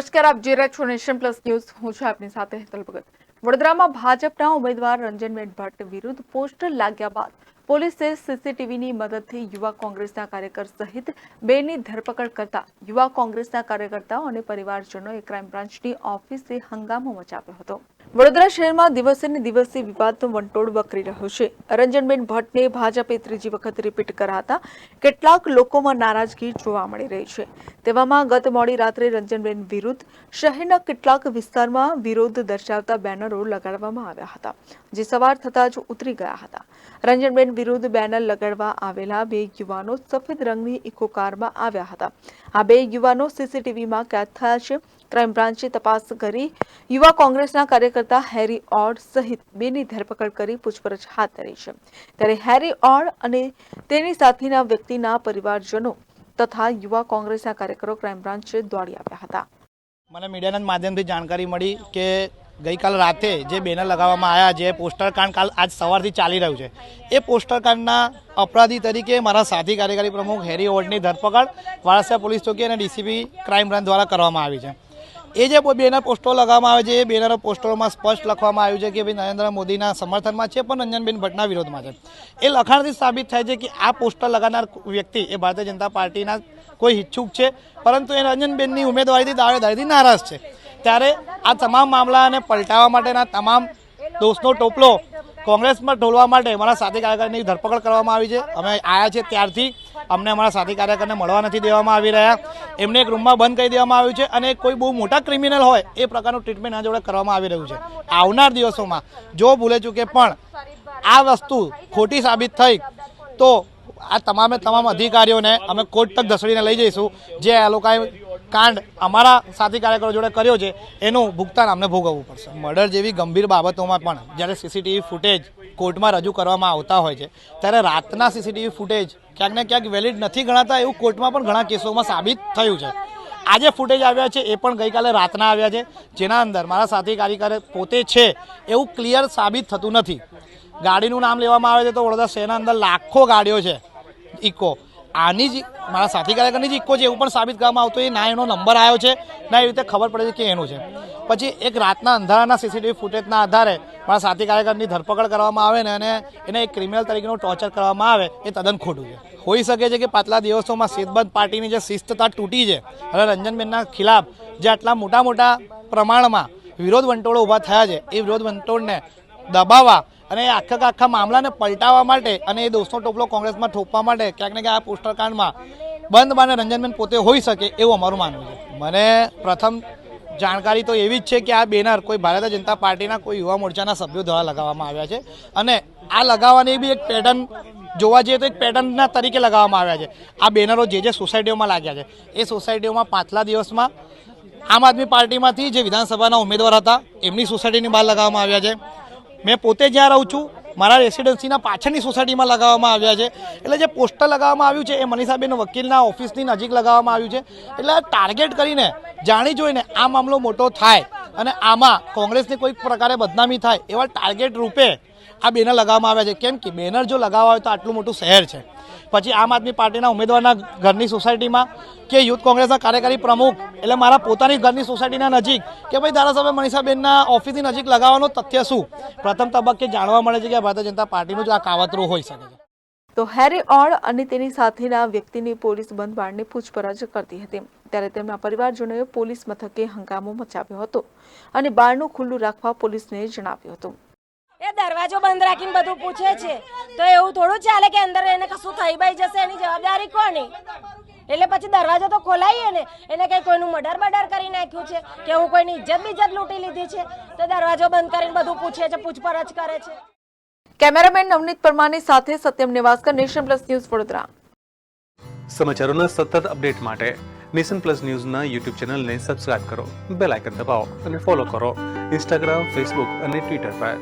નમસ્કાર, આપ જે રહ્યા છો નેશન પ્લસ ન્યૂઝ. હું છું આપની સાથે હેતલ ભગત. વડોદરામાં ભાજપના ઉમેદવાર રંજનબેન ભટ્ટ વિરુદ્ધ પોસ્ટર લાગ્યા બાદ પોલીસે સીસીટીવીની મદદથી યુવા કોંગ્રેસના કાર્યકર સહિત બેની ધરપકડ કરતા યુવા કોંગ્રેસના કાર્યકર્તાઓ અને પરિવારજનોએ ક્રાઇમ બ્રાન્ચની ઓફિસે હંગામો મચાવ્યો હતો. વડોદરા શહેરમાં દિવસે ને દિવસે વિવાદનો વંટોળ વકરી રહ્યો છે. રંજનબેન ભટ્ટને ભાજપે ત્રીજી વખત રિપીટ કરાતા કેટલાક લોકોમાં નારાજગી જોવા મળી રહી છે. તેવામાં ગત મોડી રાત્રે રંજનબેન વિરુદ્ધ શહેરના કેટલાક વિસ્તારમાં વિરોધ દર્શાવતા બેનરો લગાડવામાં આવ્યા હતા, જે સવાર થતાં જ ઉતરી ગયા હતા. રંજનબેન વિરુદ્ધ બેનર લગાડવા આવેલા બે યુવાનો સફેદ રંગની ઇકો કારમાં આવ્યા હતા. આ બે યુવાનો સીસીટીવીમાં કેદ થયા છે. ક્રાઇમ બ્રાન્ચે તપાસ કરી યુવા કોંગ્રેસના કાર્યકર્તા હેરી ઓડ સહિત બેની ધરપકડ કરી પૂછપરછ હાથ ધરી છે. ત્યારે હેરી ઓડ અને તેની સાથેના વ્યક્તિના પરિવારજનો તથા યુવા કોંગ્રેસના કાર્યકરો ક્રાઇમ બ્રાન્ચે દોડી આવ્યા હતા. મને મીડિયાના માધ્યમથી જાણકારી મળી કે ગઈકાલ રાતે જે બેનર લગાવવામાં આવ્યા, જે પોસ્ટર કાર્ડ કાલ આજ સવારથી ચાલી રહ્યું છે, એ પોસ્ટર કાંડના અપરાધી તરીકે મારા સાથી કાર્યકારી પ્રમુખ હેરી ઓડની ધરપકડ વારસા પોલીસ ચોકી અને ડીસીપી ક્રાઇમ બ્રાન્ચ દ્વારા કરવામાં આવી છે. એ જે બેનર પોસ્ટરો લગાવવામાં આવે છે, એ બેનર પોસ્ટરોમાં સ્પષ્ટ લખવામાં આવ્યું છે કે ભાઈ નરેન્દ્ર મોદીના સમર્થનમાં છે, પણ રંજનબેન ભટ્ટના વિરોધમાં છે. એ લખાણથી સાબિત થાય છે કે આ પોસ્ટર લગાવનાર વ્યક્તિ એ ભારતીય જનતા પાર્ટીના કોઈ ઈચ્છુક છે, પરંતુ એ રંજનબેનની ઉમેદવારીથી દાવેદારીથી નારાજ છે. ત્યારે આ તમામ મામલાને પલટાવવા માટેના તમામ દોષનો ટોપલો કોંગ્રેસમાં ઢોલવા માટે મારા સાથી કાર્યકરની ધરપકડ કરવામાં આવી છે. અમે આવ્યા છે ત્યારથી અમને અમારા સાથી કાર્યકરને મળવા નથી દેવામાં આવી રહ્યા. એમને એક રૂમમાં બંધ કરી દેવામાં આવ્યું છે અને કોઈ બહુ મોટા ક્રિમિનલ હોય એ પ્રકારનું ટ્રીટમેન્ટ આ જોડે કરવામાં આવી રહ્યું છે. આવનાર દિવસોમાં જો ભૂલે ચૂકે પણ આ વસ્તુ ખોટી સાબિત થઈ, તો આ તમામે તમામ અધિકારીઓને અમે કોર્ટ તક ધસડીને લઈ જઈશું. જે આ લોકોએ કાંડ અમારા સાથી કાર્યકરો જોડે કર્યો છે, એનું ભુગતાન અમને ભોગવવું પડશે. મર્ડર જેવી ગંભીર બાબતોમાં પણ જ્યારે સીસીટીવી ફૂટેજ કોર્ટમાં રજૂ કરવામાં આવતા હોય છે. ત્યારે રાતના સીસીટીવી ફૂટેજ ક્યાંક ને ક્યાંક વેલિડ નથી ગણાતા એવું કોર્ટમાં પણ ઘણા કેસોમાં સાબિત થયું છે. આજે ફૂટેજ આવ્યા છે એ પણ ગઈકાલે રાતના આવ્યા છે. જેના અંદર મારા સાથી કાર્યકર પોતે છે એવું ક્લિયર સાબિત થતું નથી. ગાડીનું નામ લેવામાં આવે છે તો વડોદરા શહેરના અંદર લાખો ગાડીઓ છે. ઇકો. આની જ મારા સાથી કાર્યકરની જ ઇકો છે, એવું પણ સાબિત કરવામાં આવતું. એ ના એનો નંબર આવ્યો છે, ના એ રીતે ખબર પડે છે કે એનું છે. પછી એક રાતના અંધારાના સીસીટીવી ફૂટેજના આધારે મારા સાથી કાર્યકરની ધરપકડ કરવામાં આવે ને અને એને એક ક્રિમિનલ તરીકેનું ટોર્ચર કરવામાં આવે, એ તદ્દન ખોટું છે. હોઈ શકે છે કે પાછલા દિવસોમાં શેતબંધ પાર્ટીની જે શિસ્તતા તૂટી છે, અને રંજનબેનના ખિલાફ જે આટલા મોટા મોટા પ્રમાણમાં વિરોધ વંટોળો ઊભા થયા છે, એ વિરોધ વંટોળને દબાવવા અને આખા આખા મામલાને પલટાવવા માટે અને એ દોસ્તો ટોપલો કોંગ્રેસમાં ઠોપવા માટે ક્યાંક ને ક્યાંક આ પોસ્ટરકાંડમાં બંધ બાને રંજનબેન પોતે હોઈ શકે એવું અમારું માનવું છે. મને પ્રથમ જાણકારી તો એવી જ છે કે આ બેનર કોઈ ભારતીય જનતા પાર્ટીના કોઈ યુવા મોરચાના સભ્યો દ્વારા લગાવવામાં આવ્યા છે અને આ લગાવવાની બી એક પેટર્ન જોવા જઈએ તો એક પેટર્નના તરીકે લગાવવામાં આવ્યા છે. આ બેનરો જે જે સોસાયટીઓમાં લાગ્યા છે, એ સોસાયટીઓમાં પાછલા દિવસમાં આમ આદમી પાર્ટીમાંથી જે વિધાનસભાના ઉમેદવાર હતા, એમની સોસાયટીની બહાર લગાવવામાં આવ્યા છે. મેં પોતે જ્યાં રહું છું, મારા રેસિડન્સીના પાછળની સોસાયટીમાં લગાવવામાં આવ્યા છે. એટલે જે પોસ્ટર લગાવવામાં આવ્યું છે, એ મનીષાબેન વકીલના ઓફિસની નજીક લગાવવામાં આવ્યું છે. એટલે ટાર્ગેટ કરીને, જાણી જોઈને આ મામલો મોટો થાય અને આમાં કોંગ્રેસની કોઈ પ્રકારે બદનામી થાય એવા ટાર્ગેટ રૂપે આ બેનર લગાવવામાં આવ્યા છે. કેમ કે બેનર જો લગાવવા હોય તો આટલું મોટું શહેર છે. પછી આમ આદમી પાર્ટીના ઉમેદવારના ઘરની સોસાયટીમાં કે યુથ કોંગ્રેસના કાર્યકારી પ્રમુખ, એટલે મારા પોતાની ઘરની સોસાયટીના નજીક કે ભાઈ ધારાસભ્ય મનીષાબેનના ઓફિસની નજીક લગાવવાનો તથ્ય શું? પ્રથમ તબક્કે જાણવા મળે છે કે ભારતીય જનતા પાર્ટીનું જ આ કાવતરું હોઈ શકે છે. તો હેરી ઓડ અને તેની સાથેના વ્યક્તિની પોલીસ બંધ બાળને પૂછપરછ કરતી હતી. ત્યારે તેમના પરિવારજનોએ પોલીસ મથકે હંગામો મચાવ્યો હતો અને બારણું ખુલ્લું રાખવા પોલીસને જણાવ્યું હતું. એ દરવાજો બંધ રાખીને બધું પૂછે છે. તો એવું થોડું ચાલે કે અંદર એને કશું થઈ બાઈ જશે એની જવાબદારી કોની? એટલે પછી દરવાજો તો ખોલાઈએ ને એને કઈ કોઈનું મર્ડર બર્ડર કરી નાખ્યું છે કે હું કોઈની ઇજ્જત બીજત લૂંટી લીધી છે તો દરવાજો બંધ કરીને બધું પૂછે છે પૂછપરછ કરે છે. કેમેરામેન નવનીત પરમારની સાથે Satyam Nivaskar nation plus news Vadodara. સમાચારોના સતત અપડેટ માટે નેશન પ્લસ ન્યૂઝના યુટ્યુબ ચેનલને સબસ્ક્રાઇબ કરો બેલ આઇકન દબાવો અને ફોલો કરો. ઇન્સ્ટાગ્રામ ફેસબુક અને ટ્વિટર પર.